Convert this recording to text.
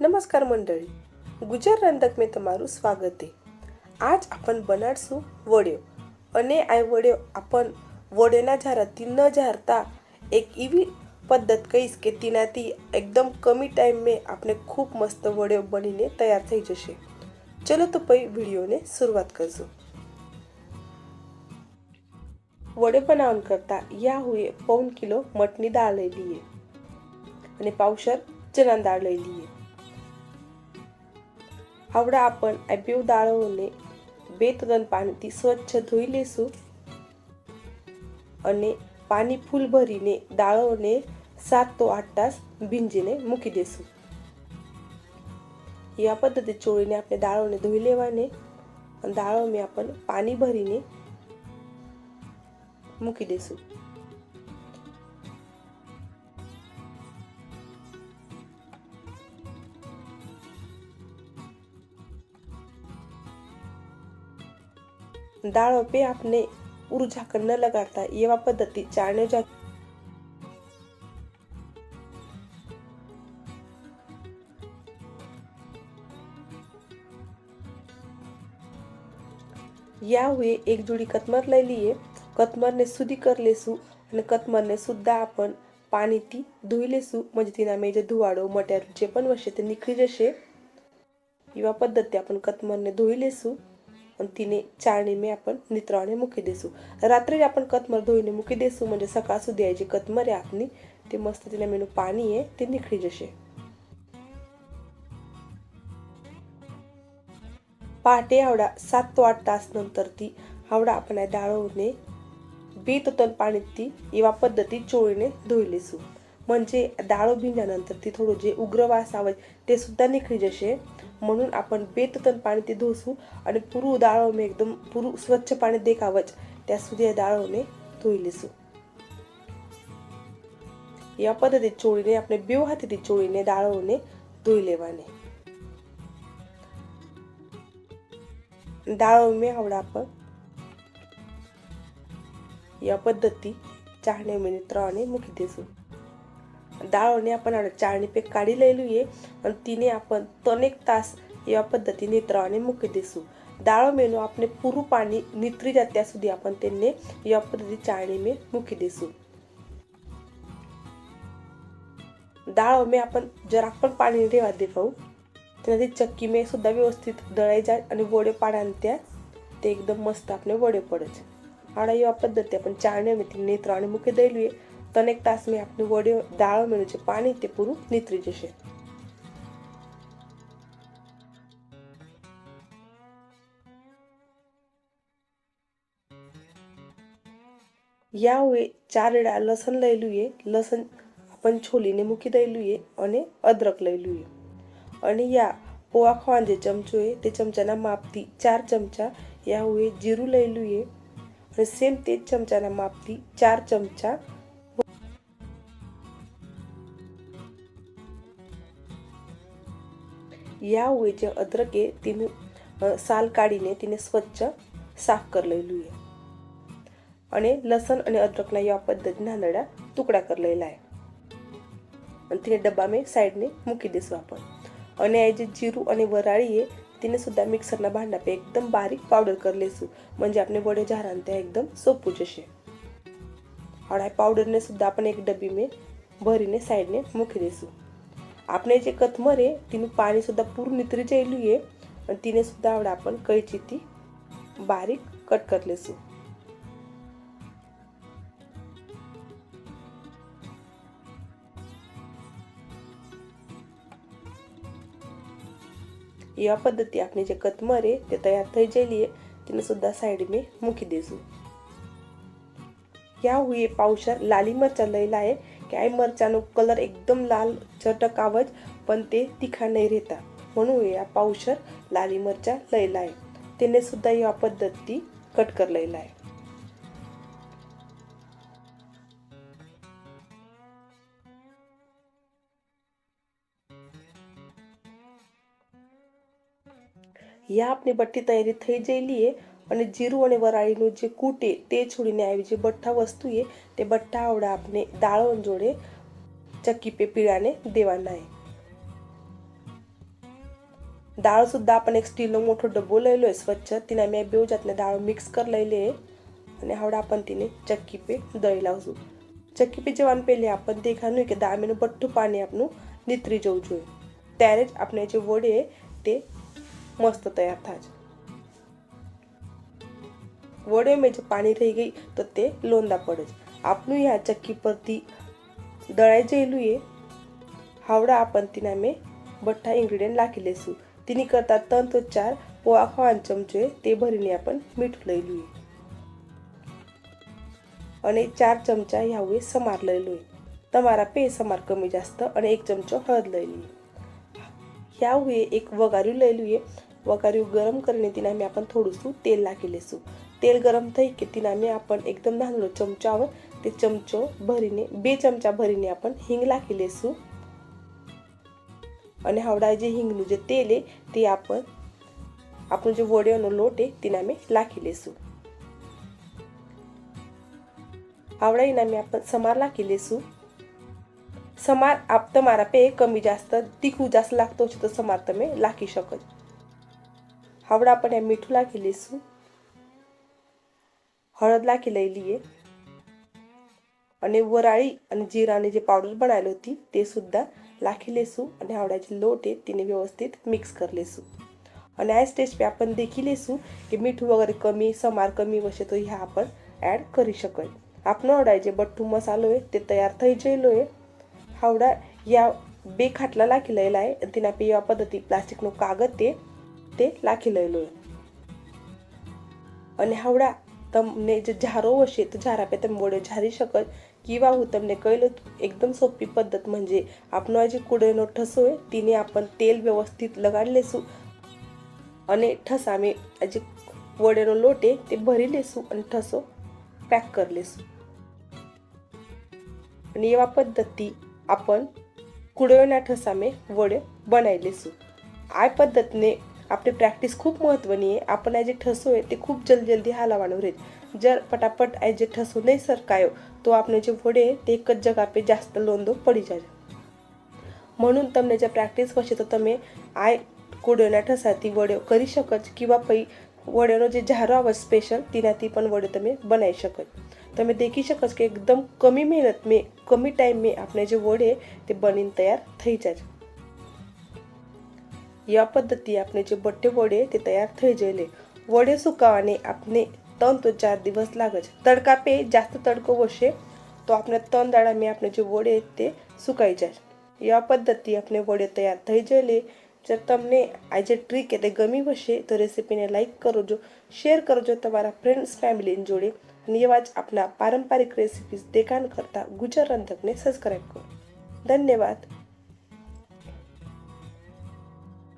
નમસ્કાર મંડળી. ગુજર રંધક મેં તમારું સ્વાગત. છે આજ આપણ બનાડશું વડ્યો. અને આ વડ્યો આપણ વડેના જારાથી ન ઝારતા એક એવી પદ્ધત કહીશ કે તેનાથી એકદમ કમી ટાઈમે આપણે ખૂબ મસ્ત વડ્યો બનીને તૈયાર થઈ જશે. ચલો તો પછી વિડીયોને શરૂઆત કરશું. વડે બનાવન કરતા યા હુએ પૌન કિલો મટની દાળ લઈ લઈએ અને પાઉસર ચણા દાળ લઈ લઈએ આવડા आपण આ બેવ દાળોને બે ત્રણ પાણીથી સ્વચ્છ ધોઈ લેશું અને પાણી ફૂલ ભરીને દાળોને સાત તો આઠ તાસ ભીંજીને મૂકી દેશું या પદ્ધતિ ચોળીને આપણે દાળોને ધોઈ લેવાને અને દાળોમાં आपण પાણી ભરીને મૂકી દઈશું दाड़ों पे आपने ऊर्जा कर न लगाता ये पद्धती पद्धति चाणव जा या हुए एक जोडी कतमर लय कतमरने सुधी करलेसू आणि कतमरने सुद्धा आपण पाणी ती धुईलेसू म्हणजे तिना मेजे धुवाडो मट्यार जे पण वशे ते निखळी जसे. युवा पद्धती आपण कतमरने धुईलेसू आणि तिने चार निमे आपण नित्राने मुखी देसू. रात्री आपण कतमर धुईने मुखी देसू म्हणजे सकाळ सुद्धी कतमर आहे आपली. ते मस्त तिने मेनू पाणी आहे ते निखळी जसे पहाटे हावडा सात तो आठ तास नंतर ती हावडा आपण दाळवणे बी तोतन पाणी ती इवा पद्धती चोळीने धुईलेसू म्हणजे डाळो भिंल्यानंतर ती थोडं जे उग्र वास आवड ते सुद्धा निखळी जसे म्हणून आपण बेततन पाणी ते धोसू आणि पुरू दाळवणे एकदम पुरू स्वच्छ पाणी देखावच. त्या सुद्या दाळवणे धुईलिसू. या पद्धतीत चोळीने आपल्या बेव हाती चोळीने दाळवणे धुईलेवाने. दाळवणे आवडा आपण. या पद्धती चहाने मिनिट्राने मुखी देसू. डाळने आपण चाळणी पेक काढी लयलूये आणि तिने आपण तनेक तास या पद्धतीने त्रावणे मुख्य दिसू. डाळ मेनू आपण पुरु पाणी नित्री जात्या सुधी आपण त्यांनी या पद्धती चाळणी मे मुख्य दिसू. डाळ मे आपण जरा पण पाणी देवा दे पाहू ती चक्की मे सुद्धा व्यवस्थित दळाय जा आणि वडे पाडान त्या. ते एकदम मस्त आपले वडे पडच आणि या पद्धती आपण चाळण्यामध्ये नेत्र आणि मुख्य दैलू તને ત્રણેક તાસમાં આપનું વડ્યો દાળો મેળ્યું છે, પાણી તે પૂરું નીતરી જશે. યાઓએ ચારડા લસણ લઈ લઈએ લસણ આપણ છોલીને મૂકી દઈ લઈએ અને અદરક લઈ લઈએ અને યા પોવા ખાવાના જે ચમચો એ તે ચમચાના માપથી ચાર ચમચા યાઓએ જીરું લઈ લઈએ અને સેમ તે જ ચમચાના માપથી ચાર ચમચા या यावेळी अद्रके तिने साल काढीने तिने स्वच्छ साफ કરી લઈ લઈએ અને લસણ અને અદરકના એવા પદ્ધતિના નાના ટુકડા કરી લઈ લાય અને તેને ડબ્બામાં સાઈડને મૂકી દઈશું આપણે અને આ જે જીરું અને વરાળીએ તેને સુદ્ધા મિક્સરના ભાંડા પર એકદમ બારીક પાવડર કરી લઈશું म्हणजे આપણે વડે જારાને ત્યાં એકદમ સોપું જશે હવે આ પાવડરને સુદ્ધા આપણે એક ડબ્બી મેં ભરીને સાઈડને મૂકી દઈશું आपले जे कथमर आहे तिने पाणीसुद्धा पूर्ण नितरीच्या येली आहे आणि तिनेसुद्धा आवड आपण कैची ती बारीक कट करलेसू. या पद्धती आपले जे कथमर आहे ते तयार थै जेली आहे तिने सुद्धा साइड में मुकी देसू. या हुई पावशा लाली मरचा लयला आहे कॅमरचा नो कलर एकदम लाल चटकावत पण ते तिखा नाही रेता म्हणून या पावशर लाली मरचा लयला आहे. त्याने सुद्धा या पद्धती कट कर लयला आहे. या आपली बट्टी तयारी थई जेली आहे. અને જીરું અને વરાળીનું જે કૂટે તે છોડીને આવી જે બઠ્ઠા વસ્તુએ તે બઠ્ઠા આવડા આપણે દાળણ જોડે ચક્કી પે પીળાને દેવાના દાળ સુદ્धा आपण એક સ્ટીલનો મોટો ડબ્બો લઈ લો સ્વચ્છ. તેના મેં બે જાતને દાળ મિક્સ કરી લઈ લે અને હવડા आपण તેને ચક્કી પે દળી લાવશું ચક્કી પે જવાનું પહેલે આપણને દેખાનું કે દાળનું બઠ્ઠું પાણી આપણું નીતરી જવું જોઈએ. ત્યારે જ આપણે જે વડે તે મસ્ત તૈયાર થાય છે. वडे म्हणजे पाणी राही गई तर ते लोंदा पडेच आपण ह्या चक्की परती दळायचे येलू ये। हावडा आपण तिने मे बठ्ठा इंग्रेडियंट लाखिले असू तिने करता तंत चार पोहा खवान चमचे ते भरीने आपण मीठ लयलू आणि चार चमचा ह्यावे समार लयलो तमारा पे समार कमी जास्त आणि एक चमचो हळद लयली ह्यावे एक वगारू लयलू आहे वगारू गरम करणे तिने आम्ही आपण थोडंसं तेल लाखिले असू તેલ ગરમ થઈ કે તેના આપણ એકદમ નાનો ચમચો આવે, તે ચમચો ભરીને, બે ચમચા ભરીને આપણ હિંગ લાખી લેશું. અને હવડા જે હિંગનું જે તેલ એ, તે આપણ, આપણો જે વડિયાનો લોટ એ, તેના અમે લાખી લેશું. આવડાવીને અમે આપણ સમાર લાખી લેશું. સમાર આપ તમારા પે કમી જાસ્ત, તીખું જાસ્ત લાગતો છે તો સમાર તમે લાખી શકો છો. હવડા આપણે મીઠું લાખી લેશું. हळदला केलेली आहे. आणि वराळी आणि जिरा आणि जे पावडर बनायला होती ते सुद्धा लाखी लेसू आणि आवड्याचे लोट आहे तिने व्यवस्थित मिक्स कर लेसू. आणि आय स्टेज पे आपण देखील लेसू की मीठ वगैरे कमी समार कमी वशे तो ह्या आपण ॲड करू शकल. आपण आवडायचे बट्टू मसालो आहे ते तयार थंय येलो आहे हावडा या बेखाटला लाखी लयला आहे आणि तिने या पद्धती प्लास्टिकनं कागद ते ते लाखी लयलो आहे. आणि हावडा તમને જે ઝારો હશે તો हशे પે झारा વડે झारी शकत किंवा हो તમને કહેલું એકદમ સોપી પદ્ધત म्हणजे આપણો આ જે કુડેનો ઠસો હોય તેને આપણ તેલ વ્યવસ્થિત લગાડી લેશું અને ઠસ અમે જે વડેનો લોટે તે ભરી લેશું અને ઠસો पॅक कर लेसू आणि या पद्धती आपण कुडयोना ठसामे વડે बनाई લેશું આ પદ્ધતિને आपली प्रॅक्टिस खूप महत्त्वनी आहे आपण जे ठसो आहे ते खूप जल जल्दी हालावाणवर आहेत जर पटापट आय जे ठसो नाही सरकायो तो आपले जे वडे ते एकच जगा पे जास्त लोंदो पडी जाय म्हणून તમને જે પ્રેક્ટિસ કરશે તો તમે આ કુડોના ઠસાથી વડ્યો કરી શકો છો કિંવા પછી વડ્યોનો જે ઝારો આવે સ્પેશિયલ તેનાથી પણ વડ્યો તમે બનાવી શકો તમે દેખી શકો છો કે એકદમ કમી મહેનત મેં કમી ટાઈમ મેં આપણે જે વડે તે બનીને તૈયાર થઈ જાય या पद्धती આપણે જે બટ્ટે વડે તે તૈયાર થઈ જઈને વડે સુકાવાને આપણે ત્રણ તો ચાર દિવસ લાગે છે તડકા પે જાસ્ત તડકો હશે તો આપણે ત્રણ દાડા મેં આપણે જે વડે તે સુકાઈ જાય या પદ્ધતિ આપણે વડે તૈયાર થઈ જઈને જો તમને આ જે ટ્રીક તે ગમી હશે તો રેસીપીને લાઈક કરજો શેર કરજો તમારા ફ્રેન્ડ્સ ફેમિલીની જોડે અને એવા જ આપણા પારંપરિક રેસિપીઝ દેખાણ કરતા ગુજર રંધકને સબસ્ક્રાઈબ કરો ધન્યવાદ